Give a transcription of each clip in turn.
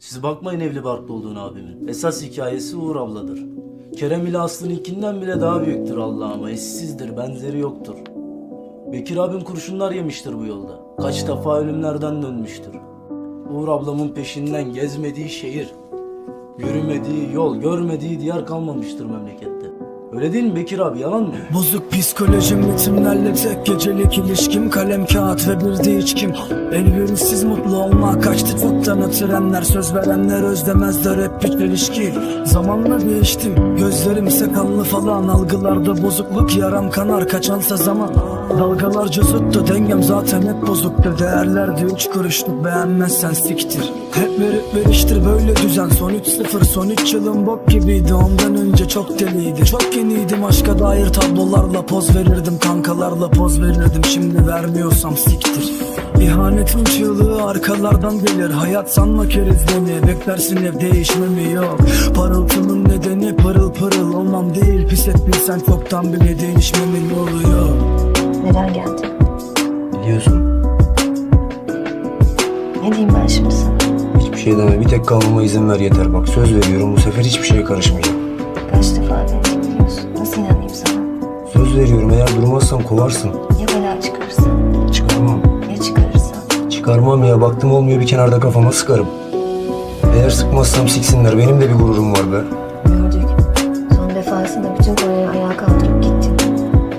Siz bakmayın evli barklı olduğunu abimin. Esas hikayesi Uğur abladır. Kerem ile Aslı'nınkinden bile daha büyüktür Allah'ıma. Eşsizdir, benzeri yoktur. Bekir abim kurşunlar yemiştir bu yolda. Kaç defa ölümlerden dönmüştür. Uğur ablamın peşinden gezmediği şehir, yürümediği yol, görmediği diyar kalmamıştır memlekette. Öyle değil mi Bekir abi, yalan mı? Bozuk psikolojim ritimlerle tek gecelik ilişkim. Kalem kağıt ve bir de içkim Elverişsiz mutlu olma. Kaçtı çoktan trenler Söz verenler özlemezler. Hep bir çelişki. Zamanla değiştim. Gözlerim kanlı falan. Algılarda bozukluk yaram kanar. Kaçansa zaman. Dalgalarca zıttı dengem zaten hep bozuktu. Değerler diyor üç kuruşluk beğenmezsen siktir. Hep verip veriştir. Böyle düzen. Son 3-0 son 3 yılım bok gibiydi. Ondan önce çok deliydi. Çok yeniydim aşka dair tablolarla Poz verirdim kankalarla poz verirdim. Şimdi vermiyorsam siktir. İhanetin çığlığı arkalardan gelir. Hayat sanma kerizleni Beklersin hep değişmemi yok. Parıltımın nedeni pırıl pırıl olmam değil. Pis etmişsen çoktan bile değişmemin yolu yok. Neden geldin? Biliyorsun. Ne diyeyim ben şimdi sana? hiçbir şey deme bir tek kalmama izin ver yeter. Bak söz veriyorum bu sefer hiçbir şeye karışmayacağım. Kaç defa beni dinliyorsun? Nasıl inanayım sana? Söz veriyorum eğer durmazsam kovarsın. Ya bela çıkarırsa? Çıkarmam. Ya çıkarırsa? Çıkarmam ya baktım olmuyor bir kenarda kafama sıkarım. Eğer sıkmazsam siksinler benim de bir gururum var be. Gördük. Son defasında bütün Kore'yi ayağa kaldırıp gittin.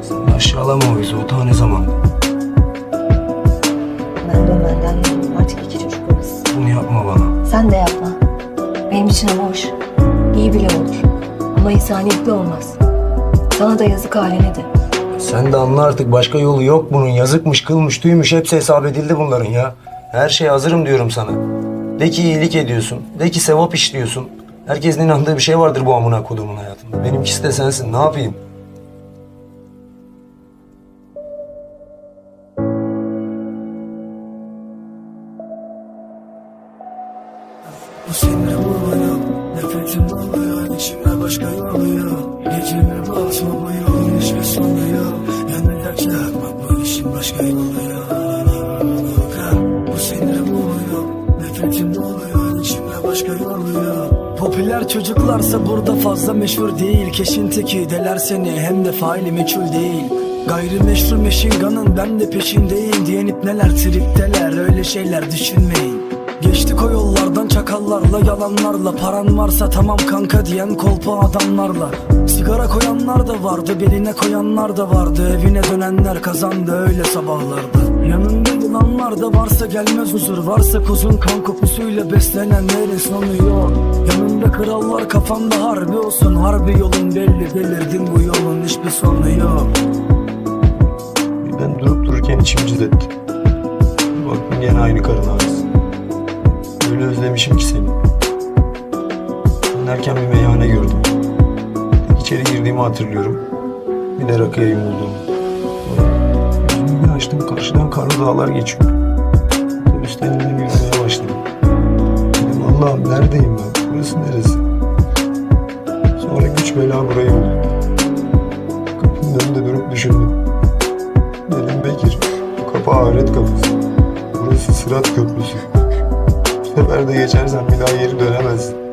Sen aşağılama o bizi o ta ne zaman. Ben dönmenden yanım. Artık iki çocuk babası. Bunu yapma bana. Sen de yapma. Benim için ama hoş. İyi bile olur. Ama insaniyetli olmaz. Sana da yazık haline de. Sen de anla artık başka yolu yok bunun. Yazıkmış, kılmış, tüymüş hepsi hesap edildi bunların ya. Her şeye hazırım diyorum sana. De ki iyilik ediyorsun. De ki sevap işliyorsun. Herkesin inandığı bir şey vardır bu amına kodumun hayatında. Benimkisi de sensin. Ne yapayım? Bu sinir oluyor Nefretim oluyor içime başka yoluyor Geceme basma bu yolun hiçbir sonu yok. Yanacak yakmak bu işin başka yoluyor Bu sinir oluyor Nefretim oluyor içime başka yoluyor Popüler çocuklarsa burada fazla meşhur değil. Keşin teki deler seni hem de faili meçhul değil. Gayrimeşru meşinganın ben de peşindeyim. Diyenip neler tripteler öyle şeyler düşünmeyin. Geçtik o çakallarla yalanlarla. Paran varsa tamam kanka diyen kolpa adamlarla. Sigara koyanlar da vardı beline koyanlar da vardı. Evine dönenler kazandı öyle sabahlarda. Yanında yılanlar da varsa gelmez huzur. Varsa kuzun kan kokusuyla beslenenlerin sonu yok. Yanında krallar kafanda harbi olsun. Harbi yolun belli belirdin bu yolun hiçbir sonu yok. Ben durup dururken içim cızletti. Bir Baktım gene aynı karın ağrısı. Özlemişim ki seni. Dönerken bir meyhane gördüm. İçeri girdiğimi hatırlıyorum. Bir de rakıya yumuldum. Yüzümü bir açtım karşıdan karlı dağlar geçiyor. Otobüsten indim yürümeye başladım. Dedim Allah'ım neredeyim ben? Burası neresi? Sonra güç bela burayı buldum. Kapının önünde durup düşündüm. Dedim Bekir, bu kapı ahiret kapısı. Burası sırat köprüsü sefer de geçersen bir daha geri dönemezsin.